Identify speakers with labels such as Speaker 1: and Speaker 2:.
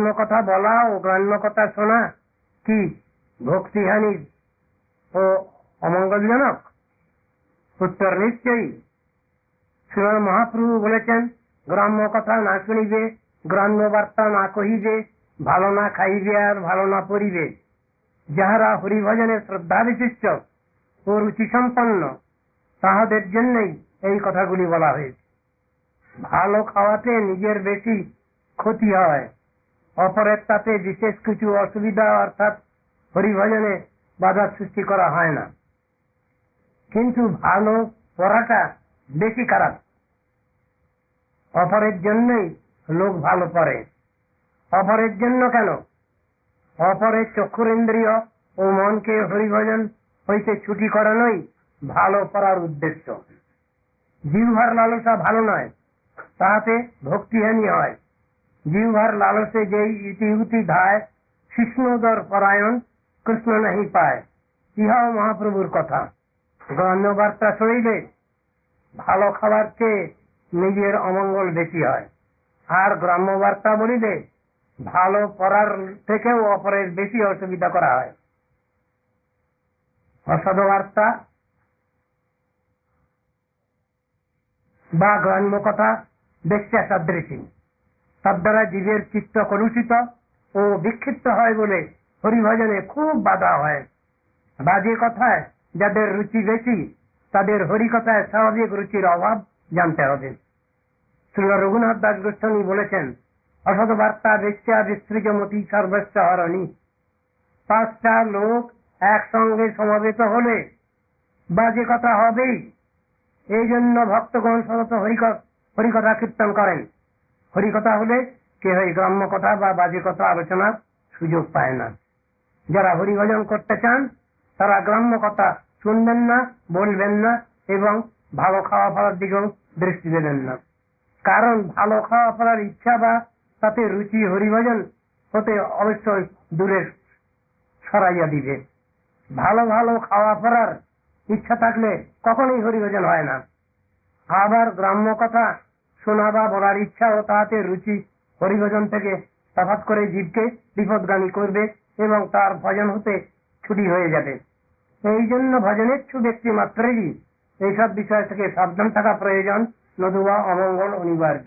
Speaker 1: গ্রাম্য কথা বলা ও গ্রাম্য কথা শোনা, কি? ভক্তিহানি ও অমঙ্গলজনক? উত্তর নিশ্চয়ই। শ্রীমান মহাপ্রভু বলেছেন গ্রাম্য কথা না শুনিবে গ্রাম্য বার্তা না কহিবে, ভালো না খাইবে আর ভালো না পড়িবে। যাহারা হরিভজনে শ্রদ্ধা বিশিষ্ট ও রুচি সম্পন্ন তাহাদের জন্যই এই কথাগুলি বলা হয়েছে। ভালো খাওয়াতে নিজের বেশি ক্ষতি হয়। অপরের তাতে বিশেষ কিছু অসুবিধা অর্থাৎ হরিভজনে বাধা সৃষ্টি করা হয় না। কিন্তু ভালো পড়াটা বেশি খারাপ। অপরের জন্যই লোক ভালো পড়ে। অপরের জন্য কেন? অপরের চক্ষুরেন্দ্রিয় ও মনকে হরিভজন হইতে ছুটি করানোই ভালো পড়ার উদ্দেশ্য। জিহ্বার লালসা ভালো নয়, তাহাতে ভক্তিহানি হয়। জিহ্বার লালসে যেই ইতিহুতি ধায় কৃষ্ণোদর পরায়ণ কৃষ্ণ নাহি পায়। ইহাও মহাপ্রভুর কথা। বার্তা শরীরে ভালো খাবার চেয়ে নিজের অমঙ্গল বেশি হয়। আর গ্রাম্য বার্তা বলিলে ভালো পড়ার থেকেও অপরের বেশি অসুবিধা করা হয়। অসদ বার্তা বা গ্রাম্য কথা বেশ্যা সাদৃশী তার দ্বারা জীবের চিত্ত কলুষিত ও বিক্ষিপ্ত হয় বলে হরিভজনে খুব বাধা হয়। বাজে কথায় যাদের রুচি বেশি, তাদের হরিকথায় স্বাভাবিক রুচির অভাব জানতে হবে। শ্রী রঘুনাথ দাস গোস্বামী বলেছেন, অসৎ বার্তা বেশ্যা বিস্তৃজমতি সর্বস্ব হরণী। পাঁচটা লোক একসঙ্গে সমাবেত হলে বাজে কথা হবেই। এই জন্য ভক্তগণ সতত হরিকথা কীর্তন করেন। হরিকথা হলে কেহই গ্রাম্য কথা বা বাজে কথা আলোচনার সুযোগ পায় না। যারা হরিভজন করতে চান, তারা গ্রাম্য কথা শুনবেন না, বলবেন না এবং ভালো খাওয়া ফলার দিকেও দৃষ্টি দেবেন না। কারণ ভালো খাওয়া ফলার ইচ্ছা বা তাতে রুচি হরিভজন হতে অবশ্যই দূরে সরাইয়া দিবে। ভালো ভালো খাওয়া ফেরার ইচ্ছা থাকলে কখনোই হরিভজন হয় না। আবার গ্রাম্য কথা শোনা বা বলার ইচ্ছা ও তাহাতে রুচি হরিভজন থেকে তফাৎ করে জীবকে বিপদগামী করবে এবং তার ভজন হতে ছুটি হয়ে যাবে। এই জন্য ভজনেচ্ছু ব্যক্তি মাত্রেরই এইসব বিষয় থেকে সাবধান থাকা প্রয়োজন। নতুবা অমঙ্গল অনিবার্য।